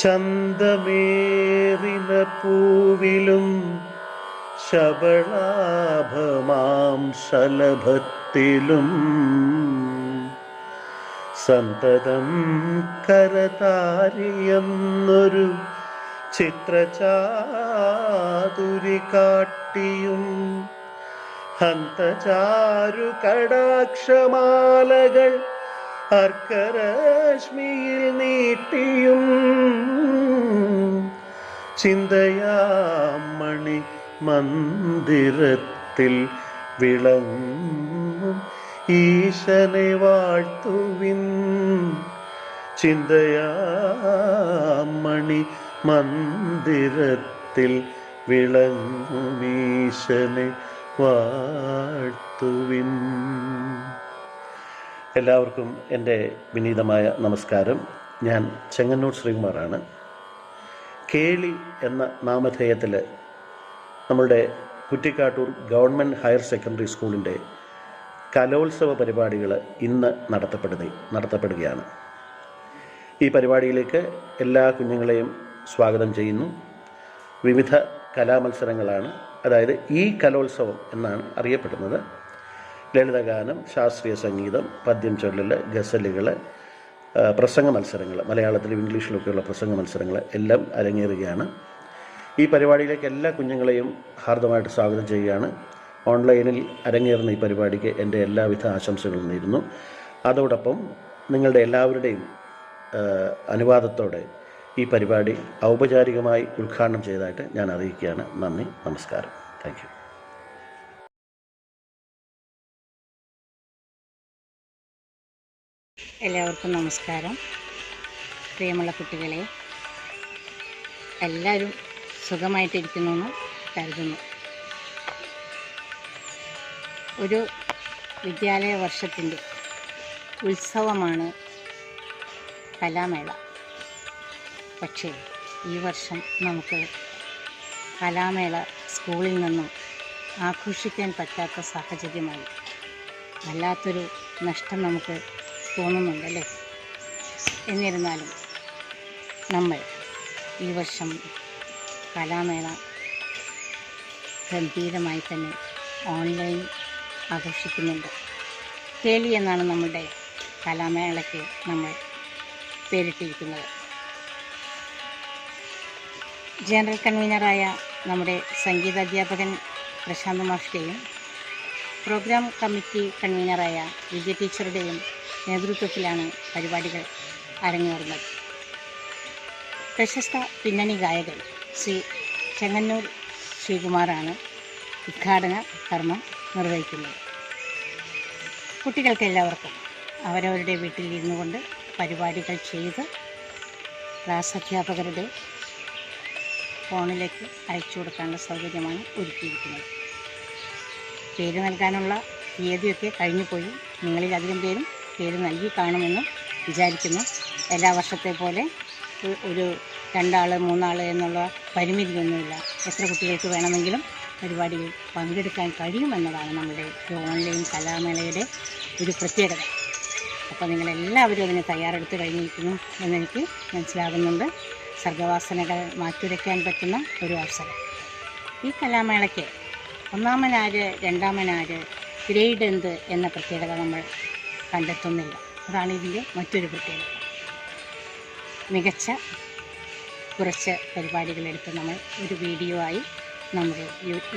ചന്തമേറിന പൂവിലും ശബളാഭമാം ശലഭത്തിലും സന്തതം കരതാരിയെന്നൊരു ചിത്രചാതുരി കാട്ടിയും ഹന്തചാരു കടാക്ഷമാലകൾ അർക്കരശ്മിയിൽ നീട്ടിയും ചിന്തയാമണി മന്ദിരത്തിൽ വിളങ്ങും. ഈശനെ വാഴ്ത്തുവിൻ ചിന്തയാമണി മന്ദിരത്തിൽ വിളങ്ങും. ഈശനെ വാഴ്ത്തുവിൻ. എല്ലാവർക്കും എന്റെ വിനീതമായ നമസ്കാരം. ഞാൻ ചെങ്ങന്നൂർ ശ്രീകുമാറാണ്. കേളി എന്ന നാമധേയത്തിൽ നമ്മളുടെ കുറ്റിക്കാട്ടൂർ ഗവൺമെന്റ് ഹയർ സെക്കൻഡറി സ്കൂളിന്റെ കലോത്സവ പരിപാടികൾ ഇന്ന് നടത്തപ്പെടുന്ന നടത്തപ്പെടുകയാണ്. ഈ പരിപാടിയിലേക്ക് എല്ലാ കുഞ്ഞുങ്ങളെയും സ്വാഗതം ചെയ്യുന്നു. വിവിധ കലാമത്സരങ്ങളാണ്. അതായത് ഈ കലോത്സവം എന്നാണ് അറിയപ്പെടുന്നത്. ലളിതഗാനം ശാസ്ത്രീയ സംഗീതം പദ്യം ചൊല്ലൽ ഗസലുകൾ പ്രസംഗ മത്സരങ്ങൾ മലയാളത്തിലും ഇംഗ്ലീഷിലൊക്കെയുള്ള പ്രസംഗ മത്സരങ്ങൾ എല്ലാം അരങ്ങേറുകയാണ്. ഈ പരിപാടിയിലേക്ക് എല്ലാ കുഞ്ഞുങ്ങളെയും ഹാർദമായിട്ട് സ്വാഗതം ചെയ്യുകയാണ്. ഓൺലൈനിൽ അരങ്ങേറുന്ന ഈ പരിപാടിക്ക് എന്റെ എല്ലാവിധ ആശംസകളും നേരുന്നു. അതോടൊപ്പം നിങ്ങളുടെ എല്ലാവരുടെയും അനുവാദത്തോടെ ഈ പരിപാടി ഔപചാരികമായി ഉദ്ഘാടനം ചെയ്തതായിട്ട് ഞാൻ അറിയിക്കുകയാണ്. നന്ദി നമസ്കാരം. താങ്ക് എല്ലാവർക്കും നമസ്കാരം. പ്രിയമുള്ള കുട്ടികളെ എല്ലാവരും സുഖമായിട്ടിരിക്കുന്നു എന്ന് കരുതുന്നു. ഒരു വിദ്യാലയ വർഷത്തിന്റെ ഉത്സവമാണ് കലാമേള. പക്ഷേ ഈ വർഷം നമുക്ക് കലാമേള സ്കൂളിൽ നിന്നും ആഘോഷിക്കാൻ പറ്റാത്ത സാഹചര്യമായി. വല്ലാത്തൊരു നഷ്ടം നമുക്ക് തോന്നുന്നുണ്ടല്ലേ? എന്നിരുന്നാലും നമ്മൾ ഈ വർഷം കലാമേള ഗംഭീരമായി തന്നെ ഓൺലൈൻ ആഘോഷിക്കുന്നുണ്ട്. കേളി എന്നാണ് നമ്മുടെ കലാമേളയ്ക്ക് നമ്മൾ പേരിട്ടിരിക്കുന്നത്. ജനറൽ കൺവീനറായ നമ്മുടെ സംഗീത അധ്യാപകൻ പ്രശാന്ത് മാഷിന്റെയും പ്രോഗ്രാം കമ്മിറ്റി കൺവീനറായ വിജയ ടീച്ചറുടെയും നേതൃത്വത്തിലാണ് പരിപാടികൾ അരങ്ങേറുന്നത്. പ്രശസ്ത പിന്നണി ഗായകൻ ശ്രീ ചെങ്ങന്നൂർ ശ്രീകുമാറാണ് ഉദ്ഘാടന കർമ്മം നിർവഹിക്കുന്നത്. കുട്ടികൾക്കെല്ലാവർക്കും അവരവരുടെ വീട്ടിൽ ഇരുന്നു കൊണ്ട് പരിപാടികൾ ചെയ്ത് ക്ലാസ് അധ്യാപകരുടെ ഫോണിലേക്ക് അയച്ചു കൊടുക്കാനുള്ള സൗകര്യമാണ് ഒരുക്കിയിരിക്കുന്നത്. പേര് നൽകാനുള്ള തീയതിയൊക്കെ കഴിഞ്ഞു പോയി നിങ്ങളിൽ അധികം പേരും പേര് നൽകി കാണുമെന്ന് വിചാരിക്കുന്നു. എല്ലാ വർഷത്തെ പോലെ ഒരു രണ്ടാൾ മൂന്നാൾ എന്നുള്ള പരിമിതിയൊന്നുമില്ല. എത്ര കുട്ടികൾക്ക് വേണമെങ്കിലും പരിപാടിയിൽ പങ്കെടുക്കാൻ കഴിയുമെന്നതാണ് നമ്മുടെ ഈ ഓൺലൈൻ കലാമേളയുടെ ഒരു പ്രത്യേകത. അപ്പോൾ നിങ്ങളെല്ലാവരും അതിന് തയ്യാറെടുത്ത് കഴിഞ്ഞിരിക്കുന്നു എന്നെനിക്ക് മനസ്സിലാകുന്നുണ്ട്. സർഗവാസനകൾ മാറ്റുരയ്ക്കാൻ പറ്റുന്ന ഒരു അവസരം. ഈ കലാമേളയ്ക്ക് ഒന്നാമനാര് രണ്ടാമനാര് ഗ്രേഡ് എന്ത് എന്ന പ്രത്യേകത നമ്മൾ കണ്ടെത്തുന്നില്ല. അതാണ് ഇതിന്റെ മറ്റൊരു പ്രത്യേകത. മികച്ച കുറച്ച് പരിപാടികളെടുത്ത് നമ്മൾ ഒരു വീഡിയോ ആയി നമ്മുടെ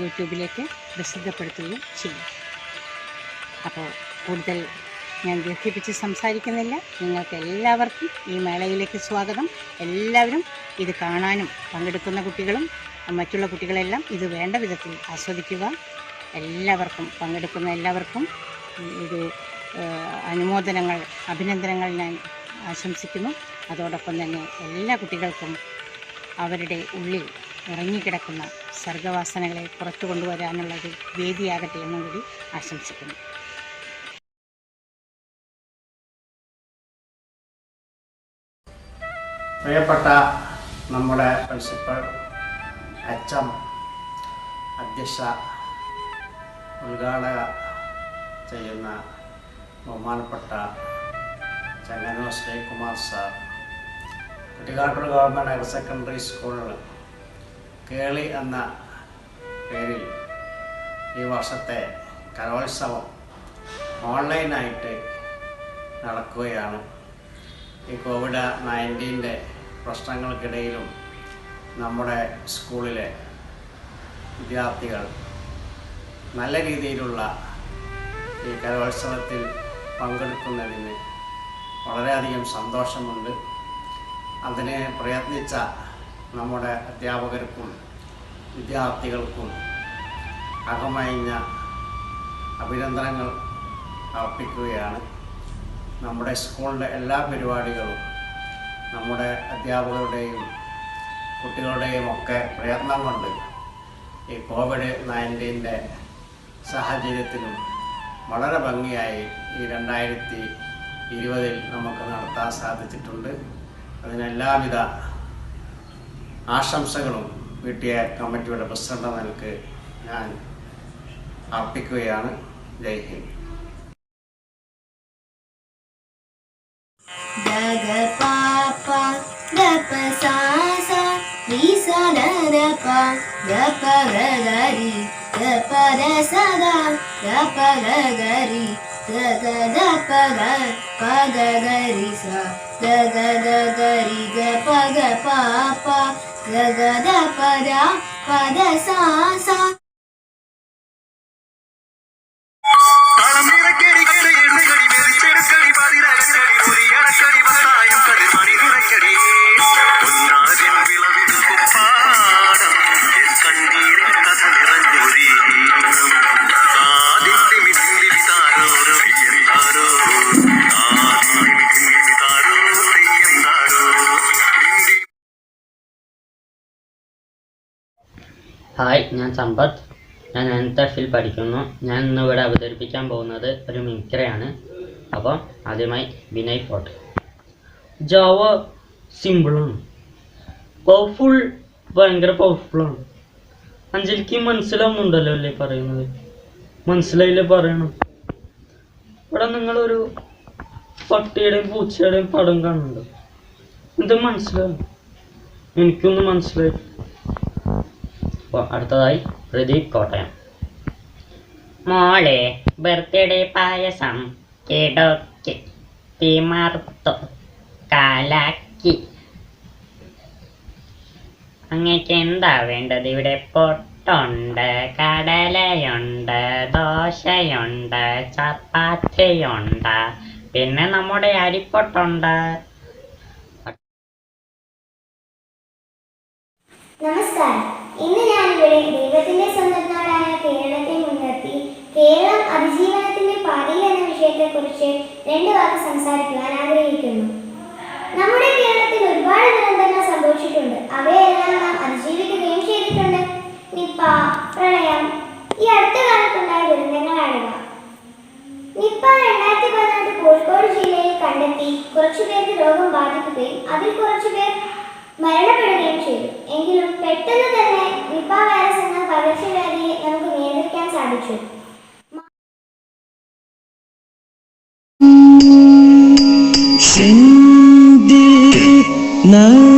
യൂട്യൂബിലേക്ക് പ്രസിദ്ധപ്പെടുത്തുകയും ചെയ്യും. അപ്പോൾ കൂടുതൽ ഞാൻ ദീർഘിപ്പിച്ച് സംസാരിക്കുന്നില്ല. നിങ്ങൾക്ക് എല്ലാവർക്കും ഈ മേളയിലേക്ക് സ്വാഗതം. എല്ലാവരും ഇത് കാണാനും പങ്കെടുക്കുന്ന കുട്ടികളും മറ്റുള്ള കുട്ടികളെല്ലാം ഇത് വേണ്ട വിധത്തിൽ ആസ്വദിക്കുക. എല്ലാവർക്കും പങ്കെടുക്കുന്ന എല്ലാവർക്കും ഒരു അനുമോദനങ്ങൾ അഭിനന്ദനങ്ങൾ ഞാൻ ആശംസിക്കുന്നു. അതോടൊപ്പം തന്നെ എല്ലാ കുട്ടികൾക്കും അവരുടെ ഉള്ളിൽ ഉറങ്ങിക്കിടക്കുന്ന സർഗവാസനകളെ പുറത്തു കൊണ്ടുവരാനുള്ള ഒരു വേദിയാകട്ടെ എന്നും കൂടി ആശംസിക്കുന്നു. പ്രിയപ്പെട്ട നമ്മുടെ പ്രിൻസിപ്പൽ എച്ച് എം അധ്യക്ഷ ഉദ്ഘാടക ചെയ്യുന്ന ബഹുമാനപ്പെട്ട Chengannur Sreekumar sir Kuttikkattoor government higher secondary സ്കൂളിൽ കേളി എന്ന പേരിൽ ഈ വർഷത്തെ കലോത്സവം ഓൺലൈനായിട്ട് നടക്കുകയാണ്. ഈ കോവിഡ് നയന്റീന്റെ പ്രശ്നങ്ങൾക്കിടയിലും നമ്മുടെ സ്കൂളിലെ വിദ്യാർത്ഥികൾ നല്ല രീതിയിലുള്ള ഈ കലോത്സവത്തിൽ പങ്കെടുക്കുന്നതിന് വളരെയധികം സന്തോഷമുണ്ട്. അതിനെ പ്രയത്നിച്ച നമ്മുടെ അധ്യാപകർക്കും വിദ്യാർത്ഥികൾക്കും അകമയിഞ്ഞ അഭിനന്ദനങ്ങൾ അർപ്പിക്കുകയാണ്. നമ്മുടെ സ്കൂളിന്റെ എല്ലാ പരിപാടികളും നമ്മുടെ അധ്യാപകരുടെയും കുട്ടികളുടെയും ഒക്കെ പ്രയത്നം കൊണ്ട് ഈ കോവിഡ് നയന്റീന്റെ സാഹചര്യത്തിലും വളരെ ഭംഗിയായി ഈ രണ്ടായിരത്തി ഇരുപതിൽ നമുക്ക് നടത്താൻ സാധിച്ചിട്ടുണ്ട്. അതിനെല്ലാവിധ ആശംസകളും വീട്ടിയ കമ്മിറ്റിയുടെ പ്രസിഡന്റ് നിലയ്ക്ക് ഞാൻ അർപ്പിക്കുകയാണ്. Jai Hind. Ga ga pa pa ga pa sa sa ri sa da da pa ga pa ga ga ri ga pa da sa da ga pa ga ga ri ga ga da pa ga pa ga ga ri sa ga ga da ga ri ga pa ga pa pa ga ga da pa da pa da sa sa hi ഞാൻ സമ്പത്ത്. ഞാൻ ninth എഫിൽ പഠിക്കുന്നു. ഞാൻ ഇന്ന് ഇവിടെ അവതരിപ്പിക്കാൻ പോകുന്നത് ഒരു മിമിക്രിയാണ്. അപ്പോൾ ആദ്യമായി വിനയ് ഫോട്ട് ജാവ സിമ്പിളാണ് പവർഫുൾ ഭയങ്കര പവർഫുള്ളാണ് അഞ്ജലിക്ക് മനസ്സിലാവുന്നുണ്ടല്ലോ അല്ലേ പറയുന്നത്? മനസ്സിലായില്ലേ പറയണം? ഇവിടെ നിങ്ങളൊരു പട്ടിയുടെയും പൂച്ചയുടെയും പടം കാണുന്നുണ്ടോ. ഇത് മനസ്സിലാവും? എനിക്കൊന്നും മനസ്സിലായി അപ്പോൾ അടുത്തതായി പ്രദീപ് കോട്ടയം. മോളെ ബർത്ത്ഡേ പായസം കിടക്കി തിമർത്തു കാലാക്കി. അങ്ങക്ക് എന്താ വേണ്ടത്? ഇവിടെ പൊട്ടുണ്ട് കടലയുണ്ട് ദോശയുണ്ട് ചപ്പാത്തിയുണ്ട് പിന്നെ നമ്മുടെ അരിപ്പൊട്ടുണ്ട്. നമസ്കാരം. ഇന്ന് ഞാനിവിടെ ദൈവത്തിന്റെ സ്വന്തം നാടായ കേരളത്തെ മുൻനിർത്തി. കേരളം അതിജീവനത്തിന്റെ പാതയിൽ എന്ന വിഷയത്തെക്കുറിച്ച് രണ്ട് വാക്ക് സംസാരിക്കുവാൻ ആഗ്രഹിക്കുന്നു. നമ്മുടെ കേരളത്തിൽ ഒരുപാട് ദുരന്തങ്ങൾ സംഭവിച്ചിട്ടുണ്ട്. അവയെല്ലാം നാം അതിജീവിക്കുകയും ചെയ്തിട്ടുണ്ട്. നിപ്പ പ്രളയം ഈ അടുത്ത കാലത്തുണ്ടായ ദുരന്തങ്ങളാണിവ. നിപ്പ രണ്ടായിരത്തി പതിനെട്ട് കോഴിക്കോട് ജില്ലയിൽ കണ്ടെത്തി കുറച്ചു പേർക്ക് രോഗം ബാധിക്കുകയും അതിൽ കുറച്ചു പേർ മരണപ്പെടുകയും ചെയ്തു. എങ്കിലും പെട്ടെന്ന് തന്നെ നിപ വൈറസ് എന്ന പകർച്ചവ്യാധിയെ നമുക്ക് നിയന്ത്രിക്കാൻ സാധിച്ചു. ശിവപാലനി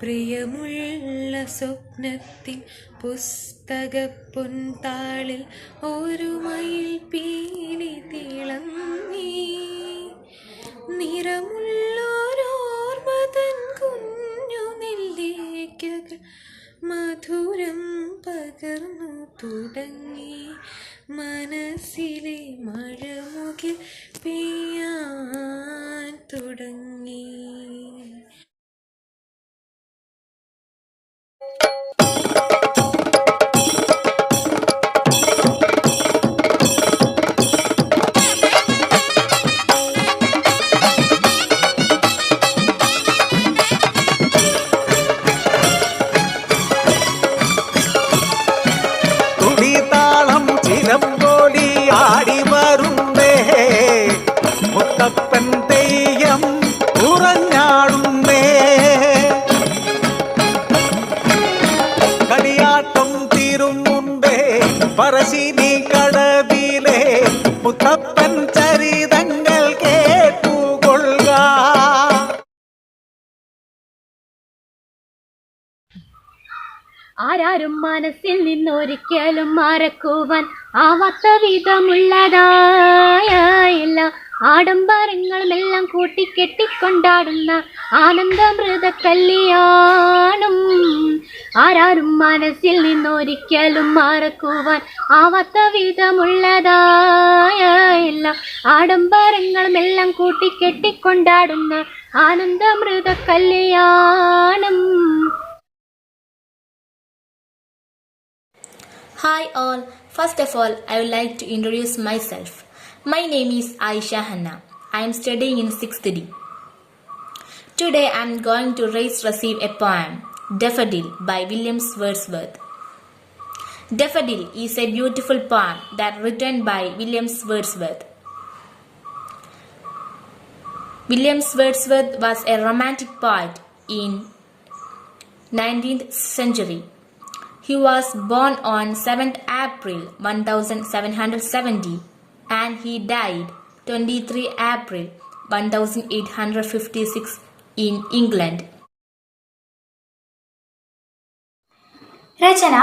പ്രിയമുള്ള സ്വപ്നത്തിൻ പുസ്തക പൊൻതാളിൽ ഒരു മയിൽ പീലി തിളങ്ങി 不等你 മനസ്സിൽ നിന്നൊരിക്കലും മറക്കുവാൻ ആവാത്ത വിധമുള്ളതായ എല്ലാ ആഡംബരങ്ങളുമെല്ലാം കൂട്ടിക്കെട്ടിക്കൊണ്ടാടുന്ന ആനന്ദമൃത കല്യാണം ആരാരും മനസ്സിൽ നിന്നൊരിക്കലും മറക്കുവാൻ ആവാത്ത വിധമുള്ളതായ എല്ലാ ആഡംബരങ്ങളുമെല്ലാം കൂട്ടിക്കെട്ടിക്കൊണ്ടാടുന്ന ആനന്ദമൃത കല്യാണം Hi all. First of all, I would like to introduce myself. My name is Aisha Hanna. I am studying in 6th D. Today I am going to raise receive a poem, Daffodil by William Wordsworth. Daffodil is a beautiful poem that written by William Wordsworth. William Wordsworth was a romantic poet in 19th century. He was born on 7th April 1770 and he died 23 April 1856 in England. രചന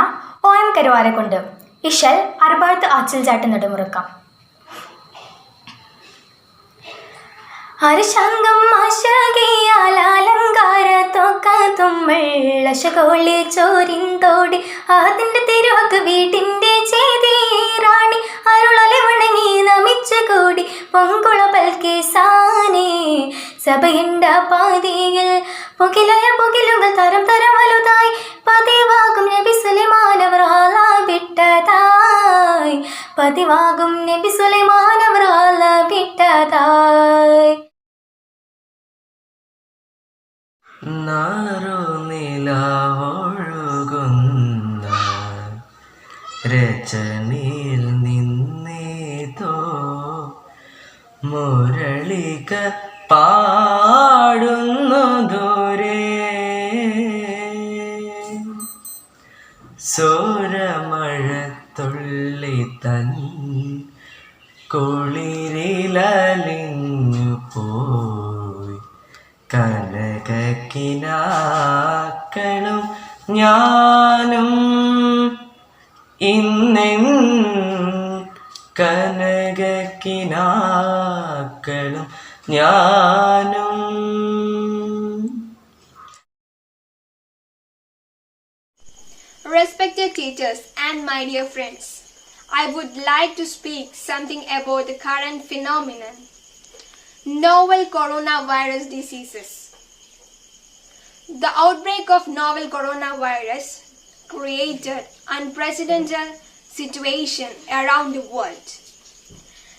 O M Karuvarakundu ഇഷൽ അറുപഴത്ത് അച്ചിൽ ചാട്ട് നെടുമുറുക്കം ഹർഷാംഗം ആശകിയാലങ്കാര തോക്കത്തുമ്മള്ളശകോളി ചോരിന്തോടി അതിന്റെ തിരുവക്ക് വീട്ടിന്റെ ചേതീറാണി അരുളലെ വണങ്ങി നമിച്ച കൂടി പൊങ്കുള പൽക്കെ സാനേ. സഭയുണ്ട പാതിയിൽ പുകിലയ പുകിലുകൾ തരം തരം വലുതായി പതിവാകും നബി സുലൈമാനവർ വിട്ടതായി പതിവാകും നബി സുലൈമാനവർ ആല വിട്ടതായി നാറുനിലാവൊഴുകുന്ന രചനയിൽ നിന്നേതോ മുരളിക പാടുന്നു ദൂരെ. സൂരമഴത്തുള്ളി തൻ കുളിരിലലിഞ്ഞു ഞാനും ഇന്നെൻ കനകക്കിനാക്കളും ഞാനും Respected teachers and my dear friends, I would like to speak something about the current phenomenon novel coronavirus diseases. The outbreak of novel coronavirus created unprecedented situation around the world.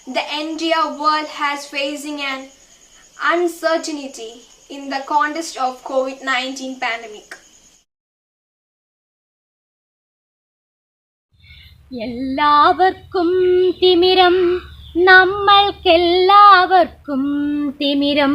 The entire world has facing an uncertainty in the context of COVID-19 pandemic. എല്ലാവർക്കും തിമിരം നമ്മൾക്കെല്ലാവർക്കും തിമിരം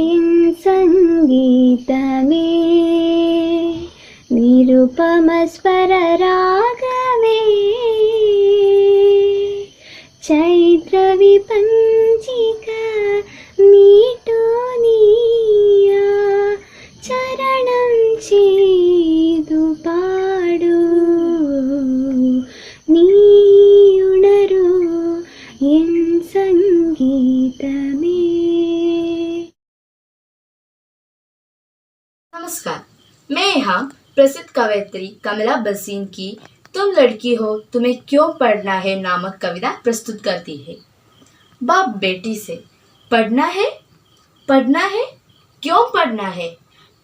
ఎన్ సంగీతమే నిరుపమ స్వర రాగమే చైత్ర విపంగ कवयित्री कमला बसीन की, तुम लड़की हो, तुम्हें क्यों पढ़ना है? नामक कविता प्रस्तुत करती है। बाप बेटी से, पढ़ना है? पढ़ना है? क्यों पढ़ना है?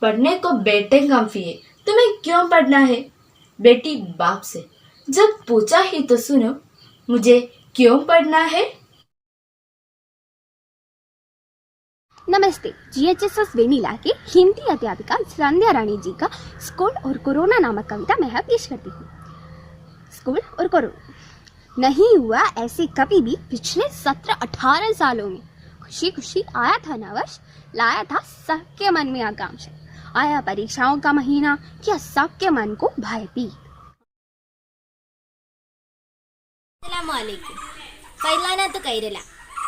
पढ़ने को बेटे काफ़ी है तुम्हें क्यों पढ़ना है? बेटी बाप से, जब पूछा ही तो सुनो, मुझे क्यों पढ़ना है? नमस्ते जी एच एस एस वेणीला के हिंदी अध्यापिका संध्या रानी जी का स्कूल और कोरोना नामक कविता मैं यहाँ पेश करती हूँ। स्कूल और कोरोना। नहीं हुआ ऐसे कभी भी पिछले सत्रह अठारह सालों में। खुशी खुशी आया था नववर्ष लाया था सबके मन में आकांक्षा। आया परीक्षाओं का महीना, क्या सबके मन को भयभीत। पहिला ना तो कैरला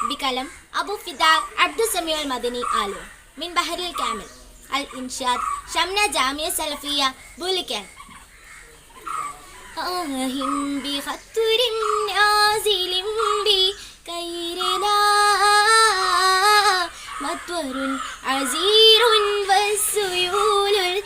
विकलम أبو فداء عبد السميع المدني آلو. من بحر الكامل. الإنشاد شمنا جامعة سلفية بولكن. آهم بخطر نازل بكيرنا مطور عزير والسيول.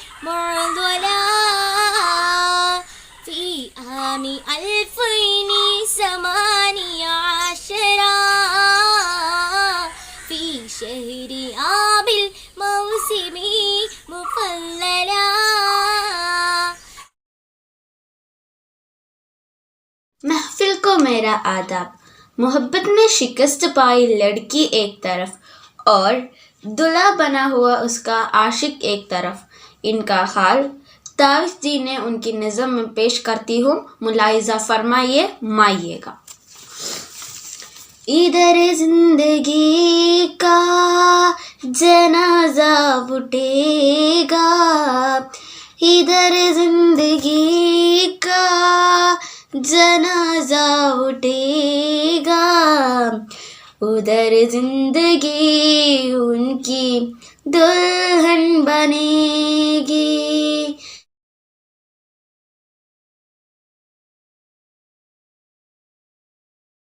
आदाब। मोहब्बत में शिकस्त पाई लड़की एक तरफ़ और दुल्हा बना हुआ उसका आशिक एक तरफ़। इनका हाल ताविश जी ने उनकी नज़म में पेश करती हूँ। मुलायजा फरमाइए, माइएगा। इधर ज़िंदगी का जनाजा उठेगा। इधर ज़िंदगी का जनाजा उठेगा। उधर ज़िंदगी उनकी दुल्हन बनेगी।